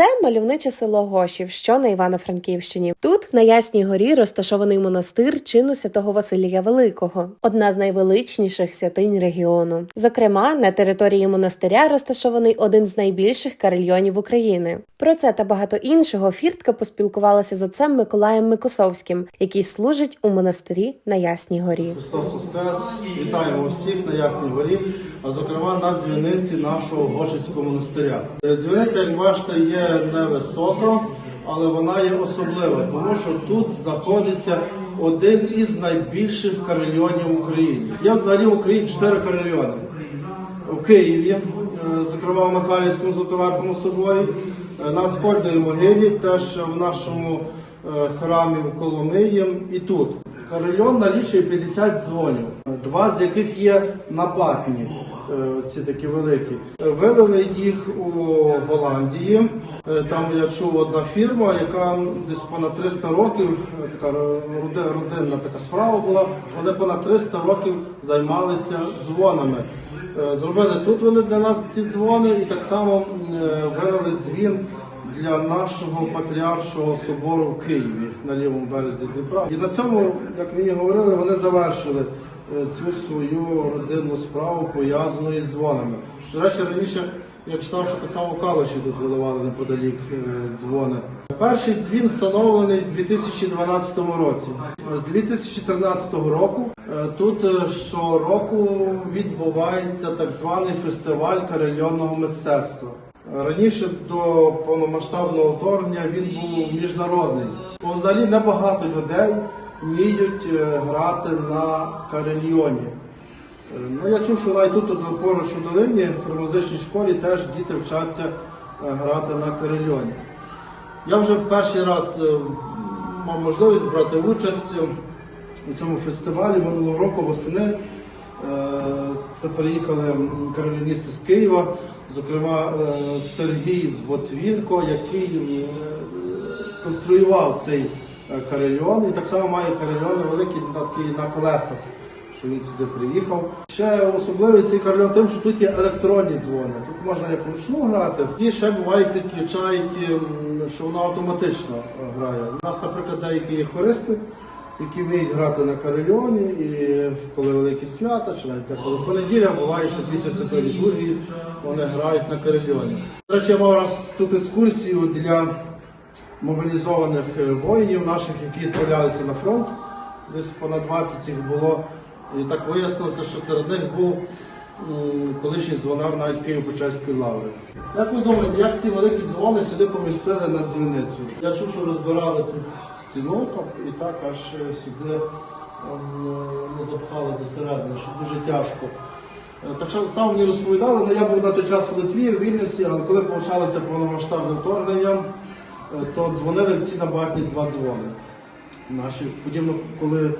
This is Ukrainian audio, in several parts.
Це мальовниче село Гошів, що на Івано-Франківщині. Тут на Ясній горі розташований монастир чину святого Василія Великого, одна з найвеличніших святинь регіону. Зокрема, на території монастиря розташований один з найбільших карельйонів України. Про це та багато іншого фіртка поспілкувалася з отцем Миколаєм Микосовським, який служить у монастирі на Ясній горі. Христос Воскрес! Вітаємо всіх на Ясній горі, а зокрема на дзвіниці нашого Гошицького монастиря. Е, Дзвіниця, як бачите, є невисока, але вона є особлива, тому що тут знаходиться один із найбільших карельйонів в Україні. Є взагалі в Україні чотири карельйони. В Києві, е, зокрема в Михайлівському Золотоверхому соборі, е, на Скольної могилі, теж в нашому храмі в Коломиї і тут. Карельон налічує 50 дзвонів, два з яких є напатні, е, ці такі великі. Е, Вивели їх у Голландії. Е, Там я чув одна фірма, яка десь понад 300 років, е, така родинна така справа була. Вони понад 300 років займалися дзвонами. Е, Зробили тут вони для нас ці дзвони і так само е, вивели дзвін для нашого патріаршого собору в Києві на лівому березі Дніпра. І на цьому, як мені говорили, вони завершили е, цю свою родинну справу пов'язану із дзвонами. До речі, раніше я читав, що так само Калуші тут виливали неподалік е, дзвони. Перший дзвін встановлений у 2012 році. З 2014 року е, тут е, щороку відбувається так званий фестиваль карельйонного мистецтва. Раніше до повномасштабного вторгнення він був міжнародний. Взагалі небагато людей вміють е, грати на карельйоні. Е, Ну, я чув, що навіть тут поруч у долині в музичній школі теж діти вчаться е, грати на карельйоні. Я вже перший раз мав можливість брати участь у цьому фестивалі минулого року восени. Це приїхали кароліністи з Києва, зокрема Сергій Ботвінко, який конструював цей е, карельйон. І так само має карельйони великі такі на колесах, що він сюди приїхав. Ще особливий цей карельйон тим, що тут є електронні дзвони. Тут можна як вручну грати, і ще буває підключають, що воно автоматично е, грає. У нас, наприклад, деякі є хористи, які вміють грати на карельйоні, і коли великі свята, чи навіть коли понеділя, буває, що після святої літургії вони грають на карельйоні. До речі, я мав раз тут екскурсію для мобілізованих е, воїнів наших, які відправлялися на фронт. Десь понад 20 їх було. І так вияснилося, що серед них був колишній дзвонар навіть Києво-Почаської лаври. Як ви думаєте, як ці великі дзвони сюди помістили на дзвіницю? Я чув, що розбирали тут стіну так, і так аж е, сюди не запхали до середини, що дуже тяжко. Е, Так що сам мені розповідали, але я був на той час в Литві, в Вільнюсі, але коли почалося повномасштабне вторгнення, то дзвонили в ці набатні два дзвони. Наші, подібно, коли е,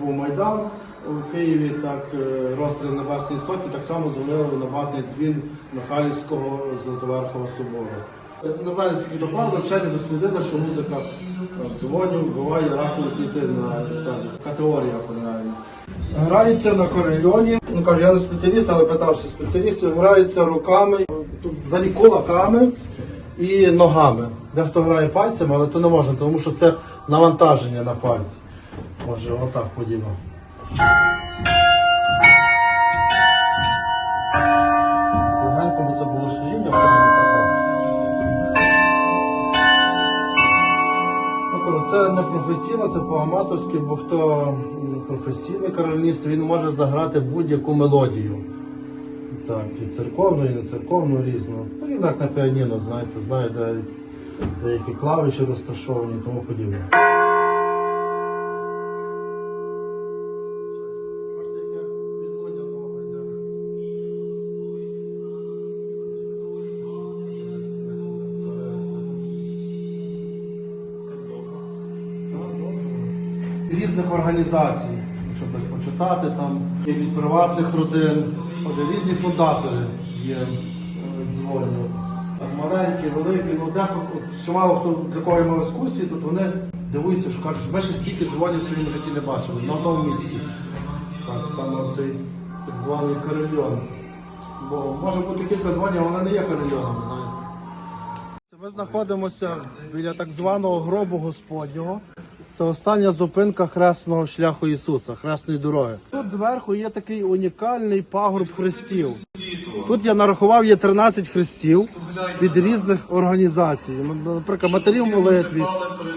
був Майдан у Києві, так е, розстріл Небесної Сотні, так само дзвонили в набатний дзвін Михайлівського Золотоверхового собору. Е, Не знаю, наскільки то правда, вчені дослідили, що музика е, дзвонів вбиває ракові клітини на стадіях. Категорія принаймні. Грається на корельйоні. Ну кажу, я не спеціаліст, але питався спеціалістів. Грається руками, взагалі кулаками і ногами. Дехто грає пальцями, але то не можна, тому що це навантаження на пальці. Може, отак подібно. Ну, це не професійно, це по-аматорськи, бо хто професійний каролініст, він може заграти будь-яку мелодію. Так, і церковну, і не церковну, різну. Ну, і так на піаніно, знаєте, знає, де деякі клавіші розташовані і тому подібне. різних організацій, якщо так почитати, там є від приватних родин, отже, різні фундатори є е, дзвонів. Маленькі, великі, ну дехто, чимало хто для кого я мав екскурсії, тут вони дивуються, що кажуть, що ми ще стільки дзвонів в своєму житті не бачили, на одному місці. Так, саме цей так званий карельйон. Бо може бути кілька дзвонів, але не є карельйоном, знаєте. Ми знаходимося біля так званого гробу Господнього. Це остання зупинка хресного шляху Ісуса, хресної дороги. Тут зверху є такий унікальний пагорб хрестів. Тут я нарахував є 13 хрестів від різних організацій. Наприклад, матері в молитві,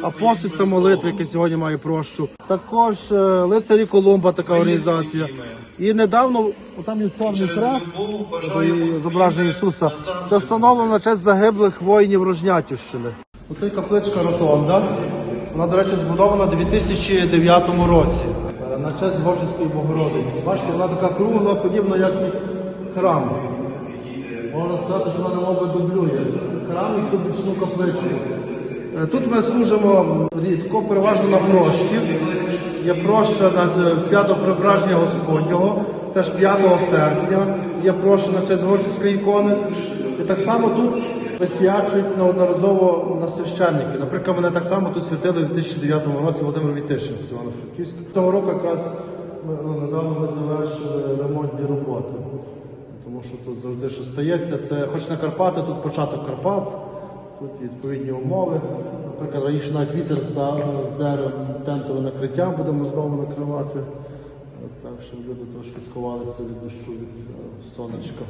апостольська молитва, яка сьогодні має прощу. Також е, лицарі Колумба, така організація. І недавно там є чорний хрест, зображення Ісуса. Це встановлено на честь загиблих воїнів Рожнятівщини. Оце капличка Ротонда. Вона, до речі, збудована у 2009 році е, на честь Гошівської Богородиці. Бачите, вона така кругла, подібна, як і храм. Можна сказати, що вона немов дублює. Храм і цю бічну капличку. Е, Тут ми служимо рідко, переважно на прощі. Є проща на е, свято Преображення Господнього, теж 5 серпня. Є проща на честь Горської ікони. І так само тут висвячують неодноразово на священники. Наприклад, мене так само тут святили в 2009 році Володимир Вітишин з Івано-Франківська. Цього року якраз ну, недавно ми завершили ремонтні роботи. Тому що тут завжди що стається. Це хоч на Карпати, тут початок Карпат, тут відповідні умови. Наприклад, раніше навіть вітер з дерев, тентове накриття будемо знову накривати. Так, щоб люди трошки сховалися від дощу від е, сонечка.